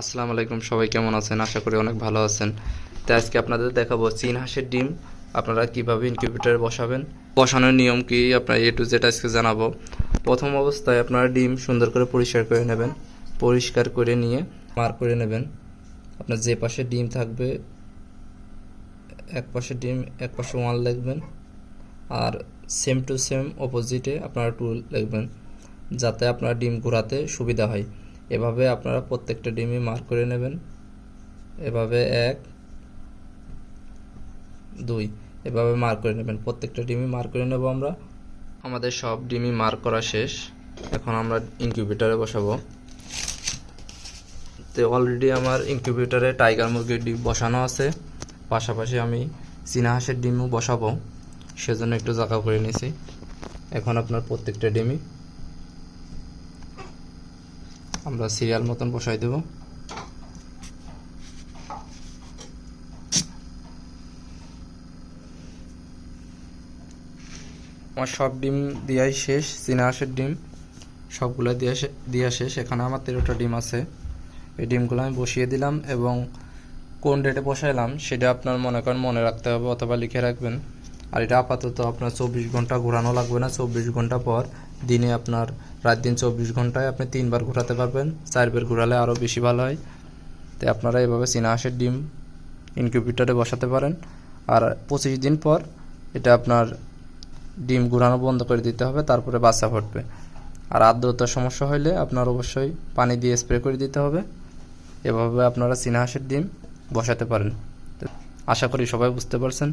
আসসালামু আলাইকুম, সবাই কেমন আছেন? আশা করি অনেক ভালো আছেন। তো আজকে আপনাদের দেখাবো চীন হাঁসের ডিম। আপনারা কীভাবে ইনকিউবেটরে বসাবেন? বসানোর নিয়ম কি? আপনার এ টু জেড আজকে জানাব। প্রথম অবস্থায় আপনারা ডিম সুন্দর করে পরিষ্কার করে নেবেন। পরিষ্কার করে নিয়ে মার করে নেবেন। আপনার যে পাশে ডিম থাকবে, এক পাশে ডিম, এক পাশে ওয়ান লিখবেন আর সেম টু সেম অপোজিটে আপনারা টু লিখবেন যাতে আপনার ডিম ঘোরাতে সুবিধা হয়। এভাবে আপনারা প্রত্যেকটা ডিমই মার্ক করে নেবেন। এভাবে এক, দুই, এভাবে মার্ক করে নেবেন। প্রত্যেকটা ডিমই মার্ক করে নেব আমরা। আমাদের সব ডিমই মার্ক করা শেষ। এখন আমরা ইনকিউবেটরে বসাবো। তো অলরেডি আমার ইনকিউবেটরে টাইগার মুরগির ডিম বসানো আছে। পাশাপাশি আমি চীনা হাঁসের ডিমও বসাবো। সেজন্য একটু জায়গা করে নিয়েছি। এখন আপনার প্রত্যেকটা ডিমই আমরা সিরিয়াল মতন বসাই দেব। আমার সব ডিম দেওয়াই শেষ, চীনা ডিম, সবগুলো দেওয়া দেওয়া শেষ। এখানে আমার তেরোটা ডিম আছে। এই ডিমগুলো আমি বসিয়ে দিলাম এবং কোন ডেটে বসাইলাম সেটা আপনার মনে করেন মনে রাখতে হবে অথবা লিখে রাখবেন। আর এটা আপাতত আপনার চব্বিশ ঘণ্টা ঘোরানো লাগবে না। চব্বিশ ঘণ্টা পর দিনে আপনার, রাত দিন চব্বিশ ঘন্টায় আপনি তিনবার ঘোরাতে পারবেন। চারবার ঘোরালে আরও বেশি ভালো হয়। তাই আপনারা এভাবে চীনা হাঁসের ডিম ইনকিউবেটরে বসাতে পারেন। আর পঁচিশ দিন পর এটা আপনার ডিম ঘোরানো বন্ধ করে দিতে হবে, তারপরে বাচ্চা ফুটবে। আর আর্দ্রতার সমস্যা হলে আপনার অবশ্যই পানি দিয়ে স্প্রে করে দিতে হবে। এভাবে আপনারা চীনা হাঁসের ডিম বসাতে পারেন। আশা করি সবাই বুঝতে পারছেন।